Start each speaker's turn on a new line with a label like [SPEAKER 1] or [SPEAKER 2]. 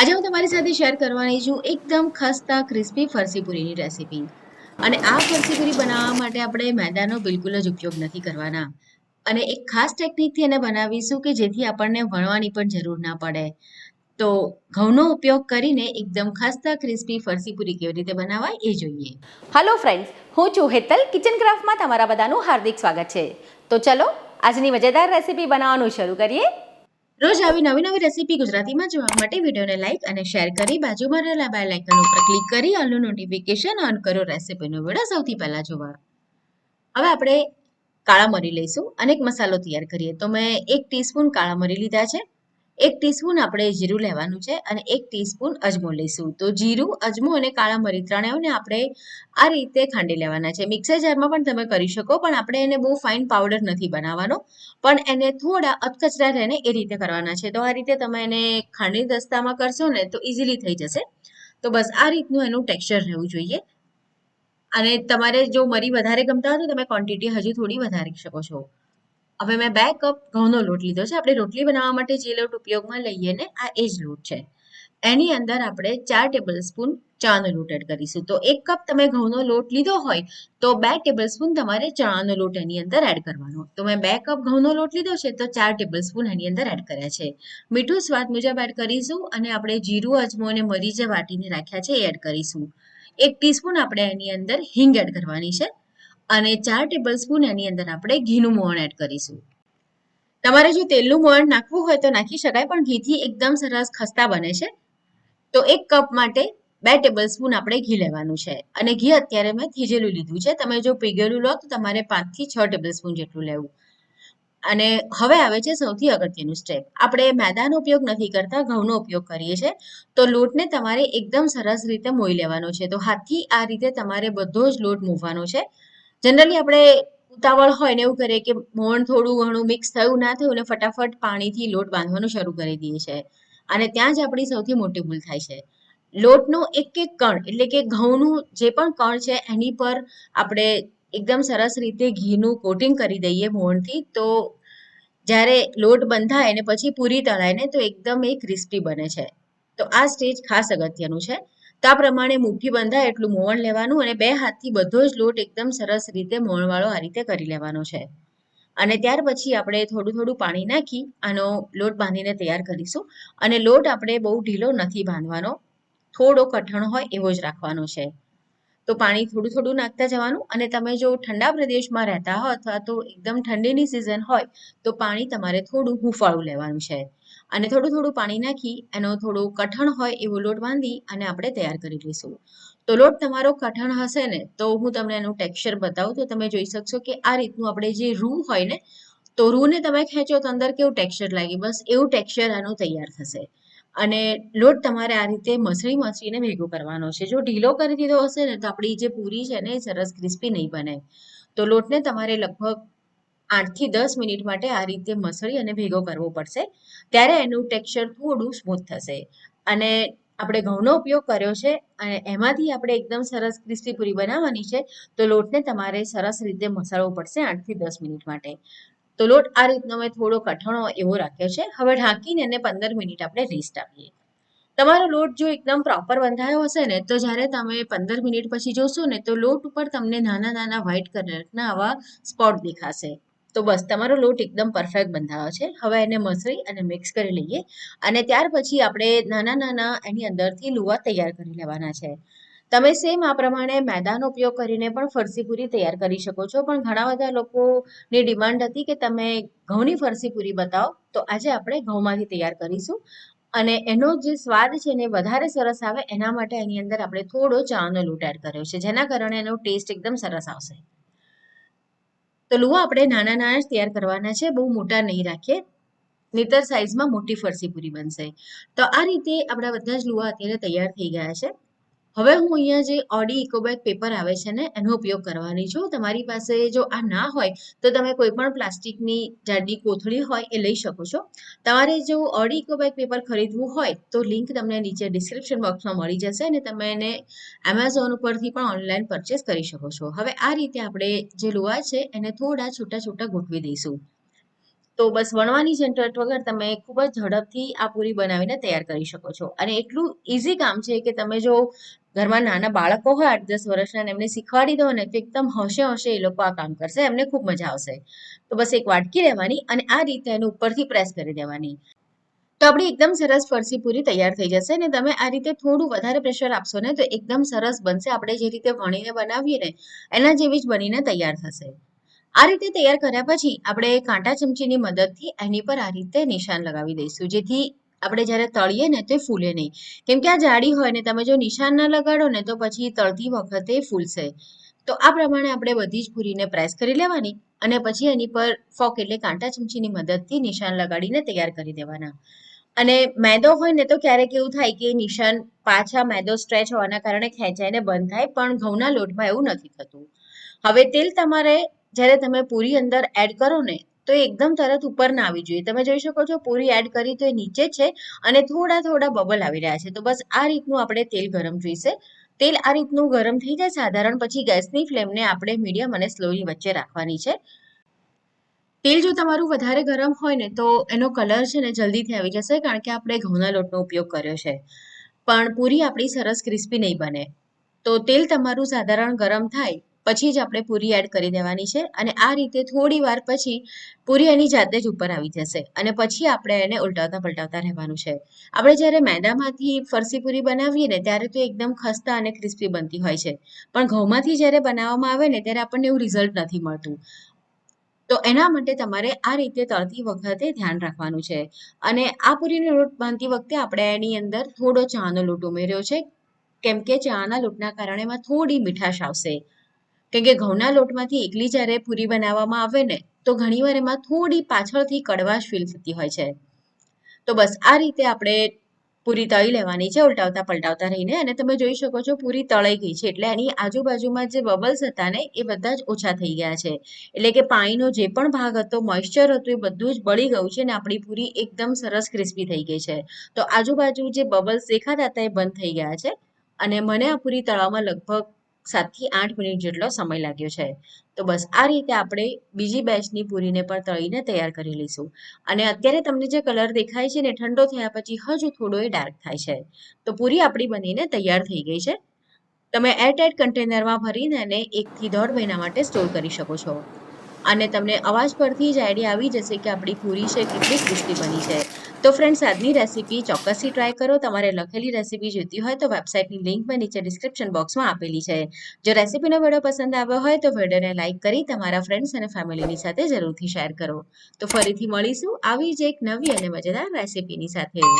[SPEAKER 1] આજે હું તમારી સાથે શેર કરવાની છું એકદમ ખસ્તા ક્રિસ્પી ફરસીપુરીની રેસીપી અને આ ફરસીપુરી બનાવવા માટે આપણે મેદાનો બિલકુલ જ ઉપયોગ નથી કરવાના. અને એક ખાસ ટેકનિકથી એને બનાવીશું કે જેથી આપણને વણવાની પણ જરૂર ના પડે. તો ઘઉંનો ઉપયોગ કરીને એકદમ ખસ્તા ક્રિસ્પી ફરસીપુરી કેવી રીતે બનાવાય એ જોઈએ.
[SPEAKER 2] હલો ફ્રેન્ડ્સ હું છું હેતલ કિચન ક્રાફ્ટમાં તમારા બધાનું હાર્દિક સ્વાગત છે. તો ચલો, આજની મજેદાર રેસીપી બનાવવાનું શરૂ કરીએ.
[SPEAKER 1] રોજ આવી નવી નવી રેસીપી ગુજરાતીમાં જોવા માટે વિડીયોને લાઇક અને શેર કરી બાજુમાં રહેલા બેલ આઇકન ઉપર ક્લિક કરી ઓલનું નોટિફિકેશન ઓન કરો રેસીપીનો વીડિયો સૌથી પહેલા જોવા હવે આપણે કાળા મરી લઈશું અને એક મસાલો તૈયાર કરીએ. તો મેં એક ટીસ્પૂન કાળા મરી લીધા છે. એક ટીસ્પૂન આપણે જીરું લેવાનું છે અને એક ટીસ્પૂન અજમો લઈશું. તો જીરું, અજમો અને કાળા મરી ત્રણેયને આપણે આ રીતે ખાંડી લેવાના છે. મિક્સર જારમાં પણ તમે કરી શકો, પણ આપણે એને બહુ ફાઇન પાવડર નથી બનાવવાનો. પણ એને થોડા અધકચરા રહે એ રીતે કરવાના છે. તો આ રીતે તમે એને ખાંડી દસ્તામાં કરશો ને તો ઇઝીલી થઈ જશે. તો બસ આ રીતનું એનું ટેક્સચર રહેવું જોઈએ. અને તમારે જો મરી વધારે ગમતા હોય તો તમે ક્વોન્ટિટી હજી થોડી વધારી શકો છો. હવે મેં બે કપ ઘઉંનો લોટ લીધો છે. આપણે રોટલી બનાવવા માટે જે લોટ ઉપયોગમાં લઈએ ને, આ એ જ લોટ છે. એની અંદર આપણે ચાર ટેબલ સ્પૂન ચાનો લોટ એડ કરીશું. તો એક કપ તમે ઘઉંનો લોટ લીધો હોય, તો બે ટેબલ સ્પૂન તમારે ચણાનો લોટ એની અંદર એડ કરવાનો. તો મેં બે કપ ઘઉંનો લોટ લીધો છે, તો ચાર ટેબલ સ્પૂન એની અંદર એડ કર્યા છે. મીઠું સ્વાદ મુજબ એડ કરીશું અને આપણે જીરું, અજમો અને મરી જે વાટીને રાખ્યા છે, એ એડ કરીશું. એક ટીસ્પૂન આપણે એની અંદર હિંગ એડ કરવાની છે. અને ચાર ટેબલ સ્પૂન એની અંદર આપણે ઘીનું મોણ એડ કરીશું. તમારે જો તેલનું મોણ નાખવું હોય તો નાખી શકાય, પણ ઘીથી એકદમ સરસ ખસ્તા બને છે. તો એક કપ માટે બે ટેબલ સ્પૂન આપણે ઘી લેવાનું છે. અને ઘી અત્યારે મેં થીજેલું લીધું છે. તમે જો પીગેલું લો તો તમારે પાંચથી છ ટેબલ સ્પૂન જેટલું લેવું. અને હવે આવે છે સૌથી અગત્યનું સ્ટેપ આપણે મેદાનો ઉપયોગ નથી કરતા, ઘઉંનો ઉપયોગ કરીએ છીએ તો લોટને તમારે એકદમ સરસ રીતે મોઈ લેવાનો છે. તો હાથથી આ રીતે તમારે બધો જ લોટ મૂવવાનો છે. જનરલી આપણે ઉતાવળ હોય ને એવું કરીએ કે મોણ થોડું ઘણું મિક્સ થયું ના થયું ને ફટાફટ પાણીથી લોટ બાંધવાનું શરૂ કરી દઈએ છે અને ત્યાં જ આપણી સૌથી મોટી ભૂલ થાય છે. લોટનો એક એક કણ, એટલે કે ઘઉંનું જે પણ કણ છે એની પર આપણે એકદમ સરસ રીતે ઘીનું કોટિંગ કરી દઈએ મોણથી, તો જ્યારે લોટ બંધાય અને પછી પૂરી તળાય ને તો એકદમ એ ક્રિસ્પી બને છે. તો આ સ્ટેજ ખાસ અગત્યનું છે. તો પ્રમાણે મુઠ્ઠી બંધાય એટલું મોવણ લેવાનું અને બે હાથથી બધો જ લોટ એકદમ સરસ રીતે મોણવાળો આ રીતે કરી લેવાનો છે. અને ત્યાર પછી આપણે થોડું થોડું પાણી નાખી આનો લોટ બાંધીને તૈયાર કરીશું. અને લોટ આપણે બહુ ઢીલો નથી બાંધવાનો. થોડો કઠણ હોય એવો જ રાખવાનો છે. તો પાણી થોડું થોડું નાખતા જવાનું અને તમે જો ઠંડા પ્રદેશમાં રહેતા હો અથવા તો એકદમ ઠંડીની સિઝન હોય તો પાણી તમારે થોડું હુંફાળું લેવાનું છે. અને થોડું થોડું પાણી નાખી, એનો થોડો કઠણ હોય એવો લોટ બાંધી અને આપણે તૈયાર કરી લઈશું. તો લોટ તમારો કઠણ હશે ને, તો હું તમને એનું ટેક્સચર બતાવું. તો તમે જોઈ શકશો કે આ રીતનું આપણે જે રૂ હોય ને, તો રૂને તમે ખેંચો તો અંદર કેવું ટેક્સચર લાગે? બસ એવું ટેક્સચર આનું તૈયાર થશે. અને લોટ તમારે આ રીતે મસળી મસળીને ભેગો કરવાનો છે. જો ઢીલો કરી દીધો હશે ને, તો આપણી જે પૂરી છે ને, એ સરસ ક્રિસ્પી નહીં બને. તો લોટને તમારે લગભગ આઠથી દસ મિનિટ માટે આ રીતે મસળી અને ભેગો કરવો પડશે. ત્યારે એનું ટેક્સચર થોડું સ્મૂથ થશે. અને આપણે ઘઉંનો ઉપયોગ કર્યો છે અને એમાંથી આપણે એકદમ સરસ ક્રિસ્પી પૂરી બનાવવાની છે, તો લોટને તમારે સરસ રીતે મસળવો પડશે આઠથી દસ મિનિટ માટે. તો લોટ આ રીતનો મેં થોડો કઠણો એવો રાખ્યો છે. હવે ઢાંકીને એને પંદર મિનિટ આપણે રેસ્ટ આપીએ. તમારો લોટ જો એકદમ પ્રોપર બંધાયો હશે ને, તો જ્યારે તમે પંદર મિનિટ પછી જોશો ને, તો લોટ ઉપર તમને નાના નાના વ્હાઇટ કલરના આવા સ્પોટ દેખાશે. તો બસ, તમારો લોટ એકદમ પરફેક્ટ બંધાયો છે. હવે એને મસળી અને મિક્સ કરી લઈએ અને ત્યાર પછી આપણે નાના નાના એની અંદરથી લુવા તૈયાર કરી લેવાના છે. તમે સેમ આ પ્રમાણે મેદાનો ઉપયોગ કરીને પણ ફરસી પૂરી તૈયાર કરી શકો છો. પણ ઘણા બધા લોકોની ડિમાન્ડ હતી કે તમે ઘઉંની ફરસી પૂરી બતાવો, તો આજે આપણે ઘઉંમાંથી તૈયાર કરીશું. અને એનો જે સ્વાદ છે ને વધારે સરસ આવે, એના માટે એની અંદર આપણે થોડો ચાનો લોટ એડ કર્યો છે, જેના કારણે એનો ટેસ્ટ એકદમ સરસ આવશે. તો લુવા આપણે નાના નાના જ તૈયાર કરવાના છે, બહુ મોટા નહીં રાખીએ. નહીતર સાઈઝમાં મોટી ફરસી પૂરી બનશે. તો આ રીતે આપણા બધા જ લુવા અત્યારે તૈયાર થઈ ગયા છે. હવે હું અહીંયા જે ઓડી ઇકોબેગ પેપર આવે છે ને, એનો ઉપયોગ કરવાની છું. તમારી પાસે જો આ ના હોય, તો તમે કોઈ પણ પ્લાસ્ટિકની જાડી કોથળી હોય એ લઈ શકો છો. તમારે જો ઓડી ઇકોબેગ પેપર ખરીદવું હોય, તો લિંક તમને નીચે ડિસ્ક્રિપ્શન બોક્સમાં મળી જશે અને તમે એને એમેઝોન ઉપરથી પણ ઓનલાઈન પરચેસ કરી શકો છો. હવે આ રીતે આપણે જે લોહા છે, એને થોડા છૂટા છૂટા ગોઠવી દઈશું. તો બસ વણવાની ઝંઝટ વગર તમે ખૂબ જ ઝડપથી આ પૂરી બનાવીને તૈયાર કરી શકો છો. અને એટલું ઇઝી કામ છે કે તમે જો ઘરમાં નાના બાળકો હોય, આઠ દસ વર્ષના એમને શીખવાડી દો ને તો એકદમ હશે હશે એ લોકો આ કામ કરશે, એમને ખૂબ મજા આવશે. તો બસ એક વાટકી લેવાની અને આ રીતે એને ઉપરથી પ્રેસ કરી દેવાની. તો આપણી એકદમ સરસ ફરસી પૂરી તૈયાર થઈ જશે ને તમે આ રીતે થોડું વધારે પ્રેશર આપશો ને તો એકદમ સરસ બનશે. આપણે જે રીતે વણીને બનાવીએ ને, એના જેવી જ બનીને તૈયાર થશે. આ રીતે તૈયાર કર્યા પછી આપણે કાંટા ચમચીની મદદથી એની પર આ રીતે નિશાન લગાવી દઈશું. જેથી આપણે જ્યારે તળીએ ને તો ફૂલે નહીં. કેમ કે આ જાડી હોય ને તમે જો નિશાન ના લગાડો ને તો પછી તળતી વખતે ફૂલશે. તો આ પ્રમાણે આપણે બધી જ પૂરીને પ્રેસ કરી લેવાની અને પછી એની પર ફોક એટલે કાંટા ચમચીની મદદથી નિશાન લગાડીને તૈયાર કરી દેવાના. અને મેદો હોય ને તો ક્યારેક એવું થાય કે નિશાન પાછા મેદો સ્ટ્રેચ હોવાના કારણે ખેંચાઈને બંધ થાય, પણ ઘઉંના લોટમાં એવું નથી થતું. હવે તેલ તમારે જ્યારે તમે પૂરી અંદર એડ કરો ને, તો એકદમ તરત ઉપર ના આવી જોઈએ. તમે જોઈ શકો છો, પૂરી એડ કરી તો એ નીચે છે અને થોડા થોડા બબલ આવી રહ્યા છે. તો બસ આ રીતનું આપણે તેલ ગરમ જોઈશે. તેલ આ રીતનું ગરમ થઈ જાય, સાધારણ પછી ગેસની ફ્લેમને આપણે મીડિયમ અને સ્લોની વચ્ચે રાખવાની છે. તેલ જો તમારું વધારે ગરમ હોય ને, તો એનો કલર છે ને જલ્દીથી આવી જશે, કારણ કે આપણે ઘઉંના લોટનો ઉપયોગ કર્યો છે. પણ પૂરી આપણી સરસ ક્રિસ્પી નહીં બને. તો તેલ તમારું સાધારણ ગરમ થાય પછી જ આપણે પૂરી એડ કરી દેવાની છે અને આ રીતે થોડી વાર પછી પૂરી એની જાતે જ ઉપર આવી જશે અને પછી આપણે એને ઉલટાવતા પલટાવતા રહેવાનું છે. આપણે જ્યારે મેદામાંથી ફરસી પૂરી બનાવીએ ને ત્યારે તો એકદમ ખસ્તા અને ક્રિસ્પી બનતી હોય છે. પણ ઘઉંમાંથી જ્યારે બનાવવામાં આવે ને ત્યારે આપણને એવું રિઝલ્ટ નથી મળતું. તો એના માટે તમારે આ રીતે તળતી વખતે ધ્યાન રાખવાનું છે. અને આ પૂરીનો લોટ બાંધતી વખતે આપણે એની અંદર થોડો ચાનો લોટ ઉમેર્યો છે. કેમ કે ચાના લોટના કારણે એમાં થોડી મીઠાશ આવશે. કેમ કે ઘઉંના લોટમાંથી એકલી જ્યારે પૂરી બનાવવામાં આવે ને, તો ઘણીવાર એમાં થોડી પાછળથી કડવાશ ફીલ થતી હોય છે. તો બસ આ રીતે આપણે પૂરી તળી લેવાની છે, ઉલટાવતા પલટાવતા રહીને. અને તમે જોઈ શકો છો પૂરી તળાઈ ગઈ છે, એટલે એની આજુબાજુમાં જે બબલ્સ હતા ને, એ બધા જ ઓછા થઈ ગયા છે. એટલે કે પાણીનો જે પણ ભાગ હતો મોઇશ્ચર હતું, એ બધું જ બળી ગયું છે ને, આપણી પૂરી એકદમ સરસ ક્રિસ્પી થઈ ગઈ છે. તો આજુબાજુ જે બબલ્સ દેખાતા હતા એ બંધ થઈ ગયા છે. અને મને આ પૂરી તળવામાં લગભગ સાતથી આઠ મિનિટ જેટલો સમય લાગ્યો છે. તો બસ આ રીતે આપણે બીજી બેચની પૂરીને પણ તળીને તૈયાર કરી લઈશું. અને અત્યારે તમને જે કલર દેખાય છે ને, ઠંડો થયા પછી હજુ થોડો એ ડાર્ક થાય છે. તો પૂરી આપણી બનીને તૈયાર થઈ ગઈ છે. તમે એરટાઇટ કન્ટેનરમાં ભરીને એને એકથી દોઢ મહિના માટે સ્ટોર કરી શકો છો. અને તમને અવાજ પરથી જ આઈડિયા આવી જશે કે આપણી પૂરી છે, કેટલી ક્રિસ્પી બની છે. તો ફ્રેન્ડ્સ આજની રેસીપી ચોક્કસથી ટ્રાય કરો. તમારે લખેલી રેસીપી જોઈતી હોય તો વેબસાઇટની લિંક મેં નીચે ડિસ્ક્રિપ્શન બોક્સમાં આપેલી છે. જો રેસીપીનો વીડિયો પસંદ આવ્યો હોય તો વિડીયોને લાઇક કરી તમારા ફ્રેન્ડ્સ અને ફેમિલીની સાથે જરૂરથી શેર કરો. તો ફરીથી મળીશું આવી જ એક નવી અને મજેદાર રેસીપીની સાથે.